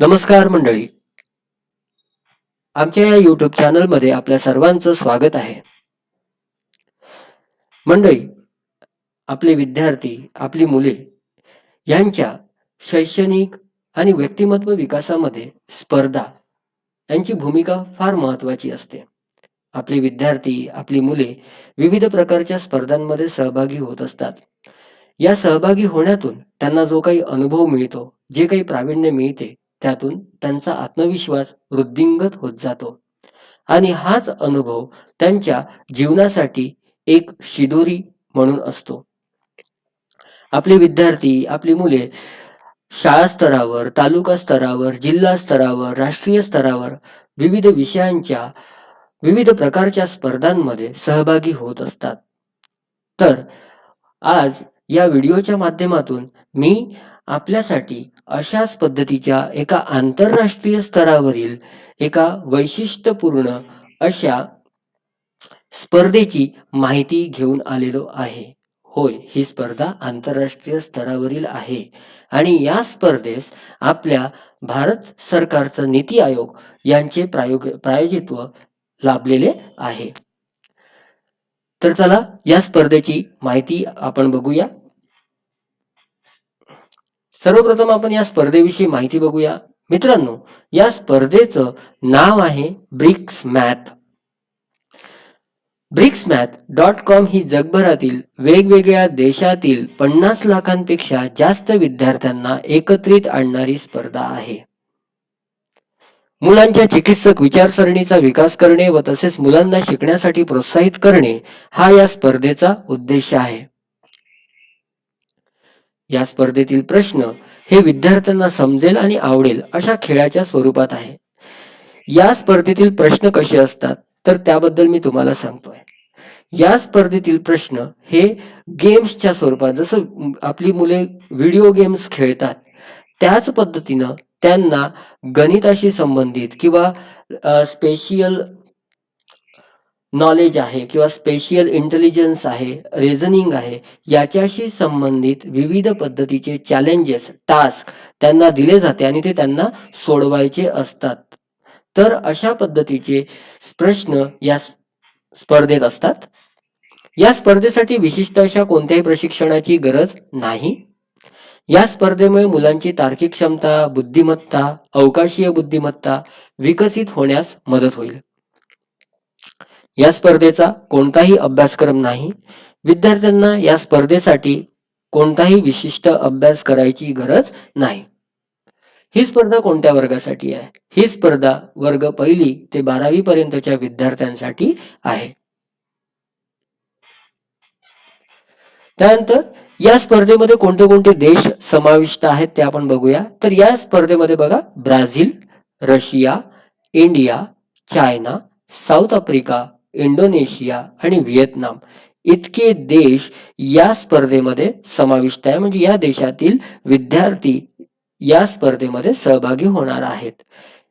नमस्कार मंडळी. आमच्या या युट्यूब चॅनलमध्ये आपल्या सर्वांचं स्वागत आहे. मंडळी आपले विद्यार्थी आपली मुले यांच्या शैक्षणिक आणि व्यक्तिमत्व विकासामध्ये स्पर्धा यांची भूमिका फार महत्वाची असते. आपले विद्यार्थी आपली मुले विविध प्रकारच्या स्पर्धांमध्ये सहभागी होत असतात. या सहभागी होण्यातून त्यांना जो काही अनुभव मिळतो जे काही प्रावीण्य मिळते त्यातून त्यांचा आत्मविश्वास वृद्धिंगत होत जातो. आणि हाच अनुभव त्यांच्या जीवनासाठी एक शिदोरी म्हणून असतो. आपले विद्यार्थी आपली मुले शाळा स्तरावर तालुका स्तरावर जिल्हा स्तरावर राष्ट्रीय स्तरावर विविध विषयांच्या विविध प्रकारच्या स्पर्धांमध्ये सहभागी होत असतात. तर आज या व्हिडिओच्या माध्यमातून मी आपल्यासाठी अशाच पद्धतीच्या एका आंतरराष्ट्रीय स्तरावरील एका वैशिष्ट्यपूर्ण अशा स्पर्धेची माहिती घेऊन आलेलो आहे. होय ही स्पर्धा आंतरराष्ट्रीय स्तरावरील आहे आणि या स्पर्धेस आपल्या भारत सरकारचं नीती आयोग यांचे प्रायोग प्रायोजित्व लाभलेले आहे. तर चला या स्पर्धेची माहिती आपण बघूया. सर्वप्रथम आपण या स्पर्धेविषयी माहिती बघूया. मित्रांनो या स्पर्धेचं नाव आहे BRICS math. BRICS math dot com ही जगभरातील वेगवेगळ्या देशातील पन्नास लाखांपेक्षा जास्त विद्यार्थ्यांना एकत्रित आणणारी स्पर्धा आहे. मुलांच्या चिकित्सक विचारसरणीचा विकास करणे व तसेच मुलांना शिकण्यासाठी प्रोत्साहित करणे हा या स्पर्धेचा उद्देश आहे. या स्पर्धेतील प्रश्न हे विद्यार्थ्यांना समजेल आणि आवडेल अशा खेळाच्या स्वरूपात आहे. या स्पर्धेतील प्रश्न कसे असतात तर त्याबद्दल मी तुम्हाला सांगतोय. या स्पर्धेतील प्रश्न हे गेम्सच्या स्वरूपात जसं आपली मुले व्हिडिओ गेम्स खेळतात त्याच पद्धतीनं त्यांना गणिताशी संबंधित किंवा स्पेशियल नॉलेज आहे किंवा स्पेशियल इंटेलिजन्स आहे रिझनिंग आहे याच्याशी संबंधित विविध पद्धतीचे चॅलेंजेस टास्क त्यांना दिले जाते आणि ते त्यांना सोडवायचे असतात. तर अशा पद्धतीचे प्रश्न या स्पर्धेत असतात. या स्पर्धेसाठी विशिष्ट अशा कोणत्याही प्रशिक्षणाची गरज नाही. या स्पर्धेमुळे मुलांची तार्किक क्षमता बुद्धिमत्ता अवकाशीय बुद्धिमत्ता विकसित होण्यास मदत होईल. या स्पर्धेचा कोणताही अभ्यासक्रम नाही. विद्यार्थ्यांना या स्पर्धेसाठी कोणताही विशिष्ट अभ्यास करायची गरज नाही. ही स्पर्धा कोणत्या वर्गासाठी आहे? ही स्पर्धा वर्ग पहिली ते बारावी पर्यंतच्या विद्यार्थ्यांसाठी आहे. त्यानंतर या स्पर्धेमध्ये कोणते कोणते देश समाविष्ट आहेत ते आपण बघूया. तर या स्पर्धेमध्ये बघा Brazil Russia India China South Africa Indonesia आणि व्हिएतनाम. इतके देश या स्पर्धेमध्ये समाविष्ट आहे. म्हणजे या देशातील विद्यार्थी या स्पर्धेमध्ये सहभागी होणार आहेत.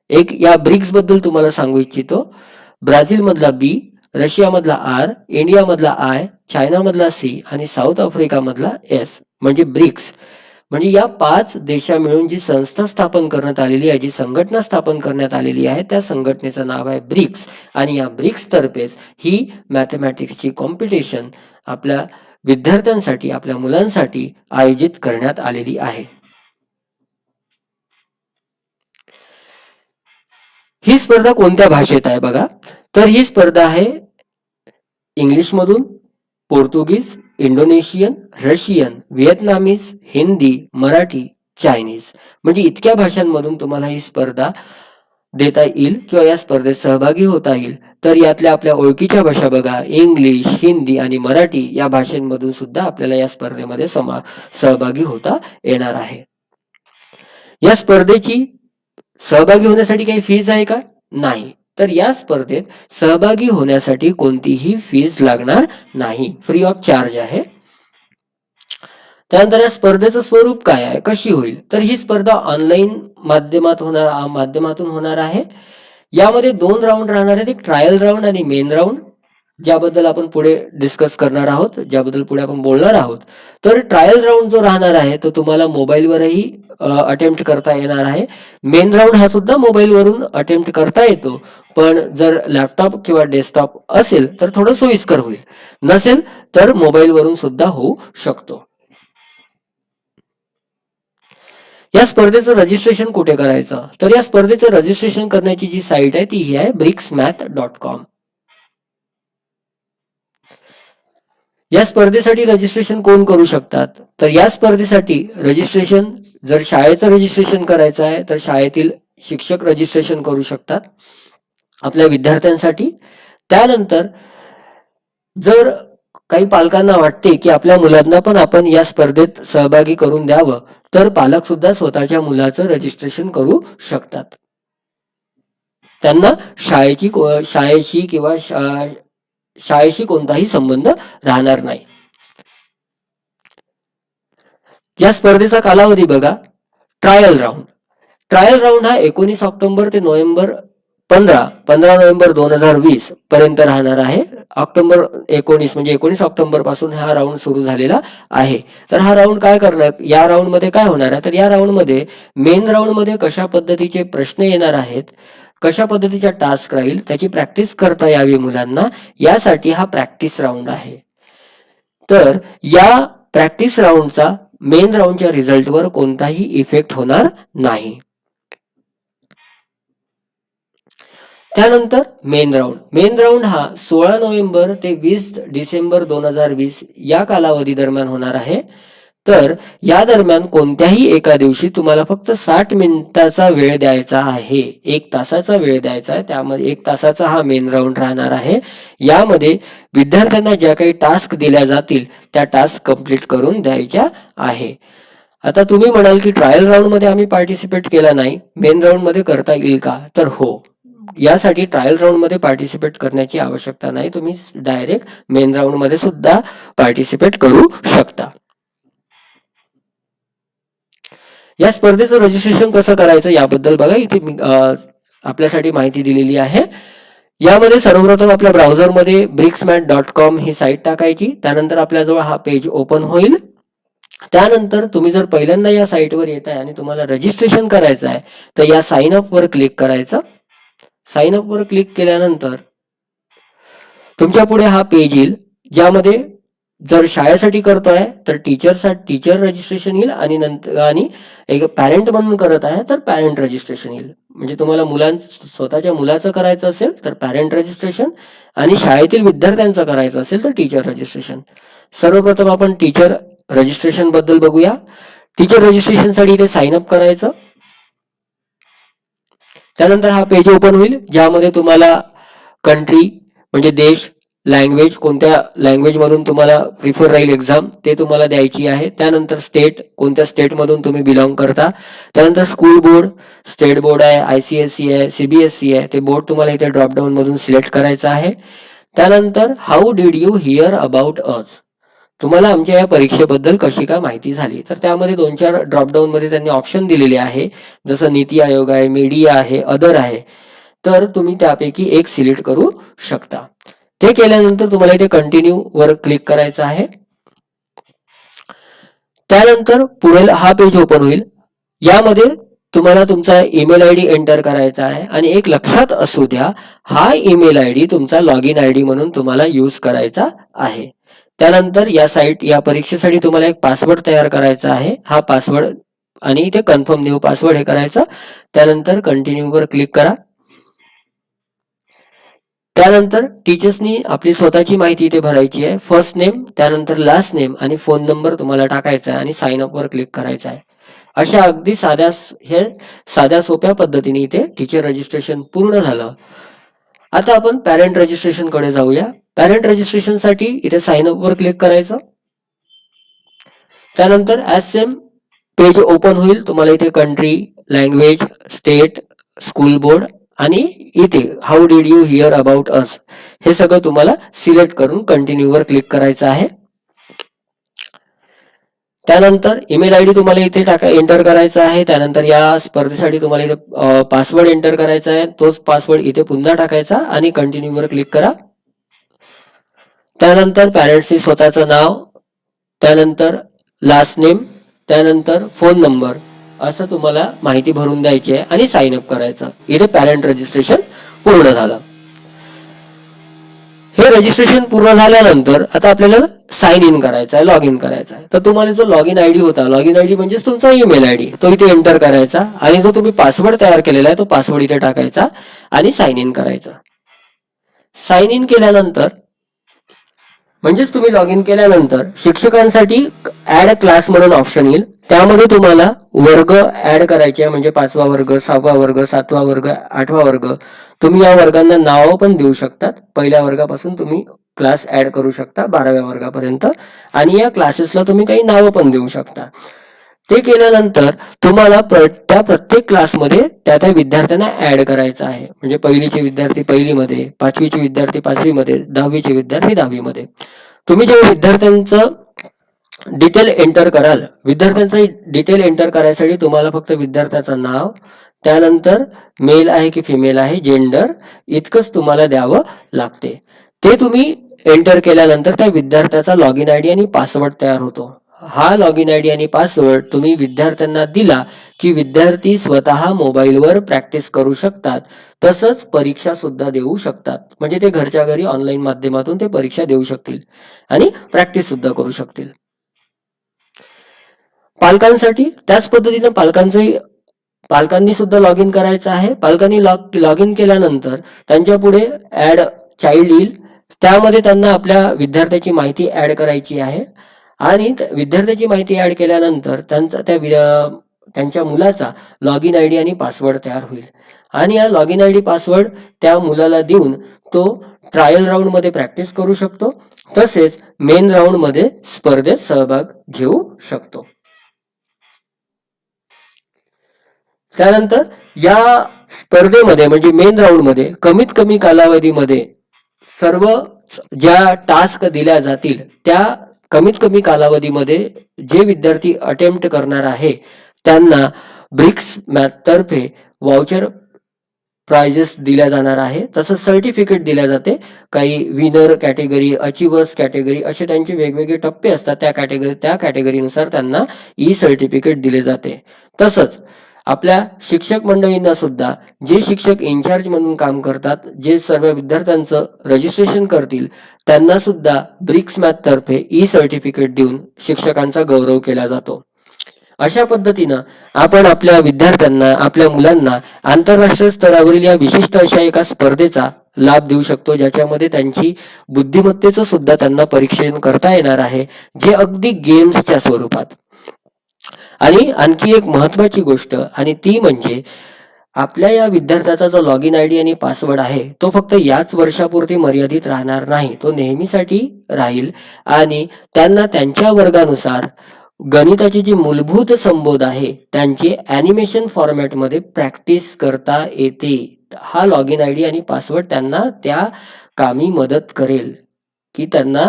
एक या ब्रिक्सबद्दल तुम्हाला सांगू इच्छितो. ब्राझील मधला बी रशिया मधला आर इंडिया मधला आय चायना मधला सी आणि साऊथ आफ्रिका मधला एस म्हणजे ब्रिक्स. म्हणजे या पाच देशा मिळून जी संस्था स्थापन करण्यात आलेली आहे जी संघटना स्थापन करण्यात आलेली आहे त्या संघटनेचं नाव आहे ब्रिक्स. आणि या ब्रिक्स तर्फेच ही मॅथमॅटिक्सची कॉम्पिटिशन आपल्या विद्यार्थ्यांसाठी आपल्या मुलांसाठी आयोजित करण्यात आलेली आहे. ही स्पर्धा कोणत्या भाषेत आहे बघा? तर ही स्पर्धा आहे इंग्लिशमधून Portuguese Indonesian Russian Vietnamese Hindi Marathi Chinese. म्हणजे इतक्या भाषांमधून तुम्हाला ही स्पर्धा देता येईल किंवा या स्पर्धेत सहभागी होता येईल. तर यातल्या आपल्या ओळखीच्या भाषा बघा. इंग्लिश हिंदी आणि मराठी या भाषांमधून सुद्धा आपल्याला या स्पर्धेमध्ये समा सहभागी होता येणार आहे. या स्पर्धेची सहभागी होण्यासाठी काही फीज आहे का? नाही. तर या स्पर्धेत सहभागी होण्यासाठी कोणतीही फीज लागणार नाही. फ्री ऑफ चार्ज आहे. त्यानंतर या स्पर्धेचं स्वरूप काय आहे? कशी होईल? तर ही स्पर्धा ऑनलाईन माध्यमात होणार माध्यमातून होणार आहे. यामध्ये दोन राऊंड राहणार आहेत. एक ट्रायल राऊंड आणि मेन राऊंड ज्याबद्दल आपण पुढे डिस्कस करणार आहोत ज्याबद्दल पुढे आपण बोलणार आहोत. तर ट्रायल राऊंड जो राहणार आहे तो तुम्हाला मोबाईलवरही अटेम्प्ट करता येणार आहे. मेन राऊंड हा सुद्धा मोबाईलवरून अटेम्प्ट करता येतो. पण जर लॅपटॉप किंवा डेस्कटॉप असेल तर थोडं सोयीस्कर होईल. नसेल तर मोबाईलवरून सुद्धा होऊ शकतो. या स्पर्धेचं रजिस्ट्रेशन कुठे करायचं? तर या स्पर्धेचं रजिस्ट्रेशन करण्याची जी साईट आहे ती ही आहे ब्रिक्स मॅथ डॉट कॉम या स्पर्धेसाठी रजिस्ट्रेशन कोण करू शकतात? तर या स्पर्धेसाठी रजिस्ट्रेशन जर शाळेचं रजिस्ट्रेशन करायचं आहे तर शाळेतील शिक्षक रजिस्ट्रेशन करू शकतात आपल्या विद्यार्थ्यांसाठी. त्यानंतर जर काही पालकांना वाटते की आपल्या मुलांना पण आपण या स्पर्धेत सहभागी करून द्यावं तर पालक सुद्धा स्वतःच्या मुलाचं रजिस्ट्रेशन करू शकतात. त्यांना शाळेची शाळेशी किंवा शा- शाळेशी कोणताही संबंध राहणार नाही. या स्पर्धेचा कालावधी बघा. ट्रायल राऊंड ट्रायल राऊंड हा एकोणीस ऑक्टोबर ते नोव्हेंबर पंधरा पंधरा नोव्हेंबर दोन हजार वीस पर्यंत राहणार आहे. ऑक्टोबर एकोणीस म्हणजे एकोणीस ऑक्टोबरपासून हा राऊंड सुरू झालेला आहे. तर हा राऊंड काय करणार? या राऊंडमध्ये काय होणार आहे? तर या राऊंडमध्ये मेन राऊंडमध्ये कशा पद्धतीचे प्रश्न येणार आहेत? कशा पद्धतीचा टास्क राहील त्याची प्रॅक्टिस करता यावी मुलांना. यासाठी हा प्रॅक्टिस राऊंड आहे. तर या प्रॅक्टिस राऊंडचा मेन राऊंडच्या रिझल्टवर कोणताही इफेक्ट होणार नाही. त्यानंतर मेन राऊंड मेन राऊंड हा सोळा नोव्हेंबर ते वीस डिसेंबर दोन हजार वीस या कालावधी दरम्यान होणार आहे. तर या दरम्यान कोणत्याही एका दिवशी तुम्हाला फक्त साठ मिनिटाचा वेळ द्यायचा आहे. एक तासाचा वेळ द्यायचा आहे. त्यामध्ये एक तासाचा हा मेन राऊंड राहणार आहे. यामध्ये विद्यार्थ्यांना ज्या काही टास्क दिल्या जातील त्या टास्क कंप्लीट करून द्यायच्या आहे. आता तुम्ही म्हणाल की ट्रायल राऊंडमध्ये आम्ही पार्टिसिपेट केला नाही. मेन राऊंडमध्ये करता येईल का? तर हो. यासाठी ट्रायल राऊंडमध्ये पार्टिसिपेट करण्याची आवश्यकता नाही. तुम्ही डायरेक्ट मेन राऊंडमध्ये सुद्धा पार्टिसिपेट करू शकता. या स्पर्धेचं रजिस्ट्रेशन कसं करायचं याबद्दल बघा. इथे आपल्यासाठी माहिती दिलेली आहे. यामध्ये सर्वप्रथम आपल्या ब्राउझरमध्ये ब्रिक्समॅट डॉट कॉम ही साईट टाकायची. त्यानंतर आपल्याजवळ हा पेज ओपन होईल. त्यानंतर तुम्ही जर पहिल्यांदा या साईटवर येत आहे आणि तुम्हाला रजिस्ट्रेशन करायचं आहे तर या साइन अपवर क्लिक करायचं. साइन अपवर क्लिक केल्यानंतर तुमच्यापुढे हा पेज येईल ज्यामध्ये जर शाळेसाठी करतोय तर टीचरसाठी टीचर रजिस्ट्रेशन येईल आणि नंतर आणि एक पॅरेंट म्हणून करत आहे तर पॅरेंट रजिस्ट्रेशन येईल. म्हणजे तुम्हाला मुलां स्वतःच्या मुलाचं करायचं असेल तर पॅरेंट रजिस्ट्रेशन आणि शाळेतील विद्यार्थ्यांचं करायचं असेल तर टीचर रजिस्ट्रेशन सर्वप्रथम आपण टीचर रजिस्ट्रेशनबद्दल बघूया. टीचर रजिस्ट्रेशनसाठी इथे साइन अप करायचं. त्यानंतर हा पेज ओपन होईल ज्यामध्ये तुम्हाला कंट्री म्हणजे देश लँग्वेज कोणत्या लँग्वेज मधून तुम्हाला प्रिफर राहील एक्झाम ते तुम्हाला द्यायची आहे. त्यानंतर स्टेट कोणत्या स्टेट मधून तुम्ही बिलॉंग करता? त्यानंतर स्कूल बोर्ड स्टेट बोर्ड आहे आय सी एस सी आहे सीबीएसई आहे ते बोर्ड तुम्हाला इथे ड्रॉपडाऊनमधून सिलेक्ट करायचं आहे. त्यानंतर how did you hear about us तुम्हाला आमच्या या परीक्षेबद्दल कशी काय माहिती झाली? तर त्यामध्ये दोन चार ड्रॉपडाऊनमध्ये त्यांनी ऑप्शन दिलेले आहे. जसं नीती आयोग आहे मीडिया आहे अदर आहे. तर तुम्ही त्यापैकी एक सिलेक्ट करू शकता. ते केल्यानंतर तुम्हाला इथे कंटिन्यू वर क्लिक करायचं आहे. त्यानंतर पुढील हा पेज ओपन होईल. यामध्ये तुम्हाला तुमचा ईमेल आय डी एंटर करायचा आहे आणि एक लक्षात असू द्या हा ईमेल आय डी तुमचा लॉग इन आय डी म्हणून तुम्हाला यूज करायचा आहे. त्यानंतर या साईट या परीक्षेसाठी तुम्हाला एक पासवर्ड तयार करायचा आहे. हा पासवर्ड आणि इथे कन्फर्म न्यू पासवर्ड हे करायचं. त्यानंतर कंटिन्यू वर क्लिक करा. त्यानंतर टीचर्सनी आपली स्वतःची माहिती इथे भरायची आहे. फर्स्ट नेम त्यानंतर लास्ट नेम आणि फोन नंबर तुम्हाला टाकायचा आहे आणि साइन अपवर क्लिक करायचा आहे. अशा अगदी साध्या हे साध्या सोप्या पद्धतीने इथे टीचर रजिस्ट्रेशन पूर्ण झालं. आता आपण पॅरेंट रजिस्ट्रेशनकडे जाऊया. पॅरेंट रजिस्ट्रेशनसाठी इथे साइन अप वर क्लिक करायचं. त्यानंतर ऍज सेम पेज ओपन होईल. तुम्हाला इथे country language state school board आणि इथे how did you hear about us हे सगळं तुम्हाला सिलेक्ट करून कंटिन्यू वर क्लिक करायचं आहे. त्यानंतर ईमेल आय डी तुम्हाला इथे टाका एंटर करायचा आहे. त्यानंतर या स्पर्धेसाठी तुम्हाला इथे पासवर्ड एंटर करायचा आहे. तोच पासवर्ड इथे पुन्हा टाकायचा आणि कंटिन्यू वर क्लिक करा. त्यानंतर पॅरेंट्सची स्वतःचं नाव त्यानंतर लास्ट नेम त्यानंतर फोन नंबर असं तुम्हाला माहिती भरून द्यायची आहे आणि साइन अप करायचं. इथे पॅरेंट रजिस्ट्रेशन पूर्ण झालं. हे रजिस्ट्रेशन पूर्ण झाल्यानंतर आता आपल्याला साइन इन करायचं आहे लॉग इन करायचं आहे. तर तुम्हाला जो लॉग इन आयडी होता लॉग इन आयडी म्हणजेच तुमचा ईमेल आयडी तो इथे एंटर करायचा आणि जो तुम्ही पासवर्ड तयार केलेला आहे तो पासवर्ड इथे टाकायचा आणि साइन इन करायचा. साइन इन केल्यानंतर म्हणजेच तुम्ही लॉग इन केल्यानंतर शिक्षकांसाठी ऍड क्लास म्हणून ऑप्शन येईल. त्यामध्ये तुम्हाला वर्ग ऍड करायचे म्हणजे पाचवा वर्ग सहावा वर्ग सातवा वर्ग आठवा वर्ग. तुम्ही या वर्गांना नावं पण देऊ शकतात. पहिल्या वर्गापासून तुम्ही क्लास ऍड करू शकता बाराव्या वर्गापर्यंत. आणि या क्लासेसला तुम्ही काही नावं पण देऊ शकता. ते केल्यानंतर तुम्हाला प्र- त्या प्रत्येक क्लासमध्ये त्या त्या विद्यार्थ्यांना ऍड करायचं आहे. म्हणजे पहिलीचे विद्यार्थी पहिलीमध्ये पाचवीचे विद्यार्थी पाचवीमध्ये दहावीचे विद्यार्थी दहावीमध्ये. तुम्ही जेव्हा विद्यार्थ्यांचं डिटेल एंटर कराल विद्यार्थ्यांचं डिटेल एंटर करायसाठी तुम्हाला फक्त विद्यार्थ्याचं नाव त्यानंतर मेल आहे की फिमेल आहे जेंडर इतकंच तुम्हाला द्यावं लागते. ते तुम्ही एंटर केल्यानंतर त्या विद्यार्थ्याचा लॉग इन आयडी आणि पासवर्ड तयार होतो. हा लॉग इन आयडी आणि पासवर्ड तुम्ही विद्यार्थ्यांना दिला की विद्यार्थी स्वतः मोबाईलवर प्रॅक्टिस करू शकतात. तसंच परीक्षा सुद्धा देऊ शकतात. म्हणजे ते घरच्या घरी ऑनलाईन माध्यमातून ते परीक्षा देऊ शकतील आणि प्रॅक्टिस सुद्धा करू शकतील. पालकांसाठी त्याच पद्धतीनं पालकांचंही पालकांनी सुद्धा लॉग इन करायचं आहे. पालकांनी लॉग लॉग इन केल्यानंतर त्यांच्या पुढे ऍड चाइल्ड येईल. त्यामध्ये त्यांना आपल्या विद्यार्थ्याची माहिती ऍड करायची आहे. आणि विद्यार्थ्याची माहिती ऍड केल्यानंतर त्यांचा त्या त्यांच्या मुलाचा लॉग इन आय डी आणि पासवर्ड तयार होईल. आणि या log in I D password त्या मुलाला देऊन तो ट्रायल राऊंडमध्ये प्रॅक्टिस करू शकतो. तसेच मेन राऊंडमध्ये स्पर्धेत सहभाग घेऊ शकतो. त्यानंतर या स्पर्धेमध्ये म्हणजे मेन राऊंडमध्ये कमीत कमी कालावधीमध्ये सर्व ज्या टास्क दिल्या जातील त्या कमीत कमी कालावधीमध्ये जे विद्यार्थी अटेम्प्ट करणार आहे त्यांना ब्रिक्स मॅथ तर्फे वाउचर प्राइजेस दिल्या जाणार आहे. तसंच सर्टिफिकेट दिल्या जाते. काही विनर कॅटेगरी अचिवर्स कॅटेगरी असे त्यांचे वेगवेगळे टप्पे असतात. त्या कॅटेगरी त्या कॅटेगरीनुसार त्यांना ई सर्टिफिकेट दिले जाते. तसंच आपल्या शिक्षक मंडळींना सुद्धा जे शिक्षक इन्चार्ज म्हणून काम करतात जे सर्व विद्यार्थ्यांचं रजिस्ट्रेशन करतील त्यांना सुद्धा ब्रिक्स मॅथ तर्फे ई सर्टिफिकेट देऊन शिक्षकांचा गौरव केला जातो. अशा पद्धतीनं आपण आपल्या विद्यार्थ्यांना आपल्या मुलांना आंतरराष्ट्रीय स्तरावरील या विशिष्ट अशा एका स्पर्धेचा लाभ देऊ शकतो ज्याच्यामध्ये त्यांची बुद्धिमत्तेचं सुद्धा त्यांना परीक्षण करता येणार आहे जे अगदी गेम्सच्या स्वरूपात. आणि आणखी एक महत्वाची गोष्ट आणि ती म्हणजे आपल्या या विद्यार्थ्याचा जो लॉग इन आय डी आणि पासवर्ड आहे तो फक्त याच वर्षापुरती मर्यादित राहणार नाही. तो नेहमीसाठी राहील आणि त्यांना त्यांच्या वर्गानुसार गणिताची जी मूलभूत संबोध आहे त्यांची ॲनिमेशन फॉर्मॅटमध्ये प्रॅक्टिस करता येते. हा लॉग इन आय डी आणि पासवर्ड त्यांना त्या कामी मदत करेल. की त्यांना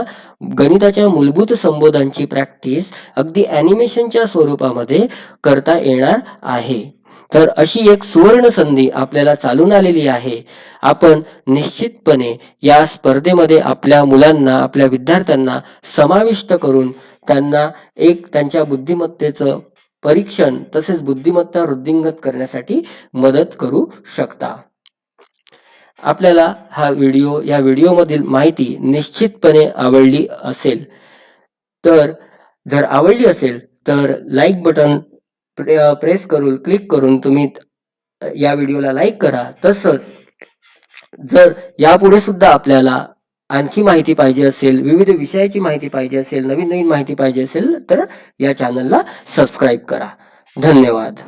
गणिताच्या मूलभूत संबोधांची प्रॅक्टिस अगदी ॲनिमेशनच्या स्वरूपामध्ये करता येणार आहे. तर अशी एक सुवर्ण संधी आपल्याला चालून आलेली आहे. आपण निश्चितपणे या स्पर्धेमध्ये आपल्या मुलांना आपल्या विद्यार्थ्यांना समाविष्ट करून त्यांना एक त्यांच्या बुद्धिमत्तेचं परीक्षण तसेच बुद्धिमत्ता वृद्धिंगत करण्यासाठी मदत करू शकता. आपल्याला हा व्हिडिओ या व्हिडिओमधील माहिती निश्चितपणे आवडली असेल. तर जर आवडली असेल तर लाईक बटन प्रेस करून क्लिक करून तुम्ही या व्हिडिओला लाईक करा. तसंच जर यापुढे सुद्धा आपल्याला आणखी माहिती पाहिजे असेल विविध विषयाची माहिती पाहिजे असेल नवीन नवीन माहिती पाहिजे असेल तर या चॅनलला सबस्क्राईब करा. धन्यवाद.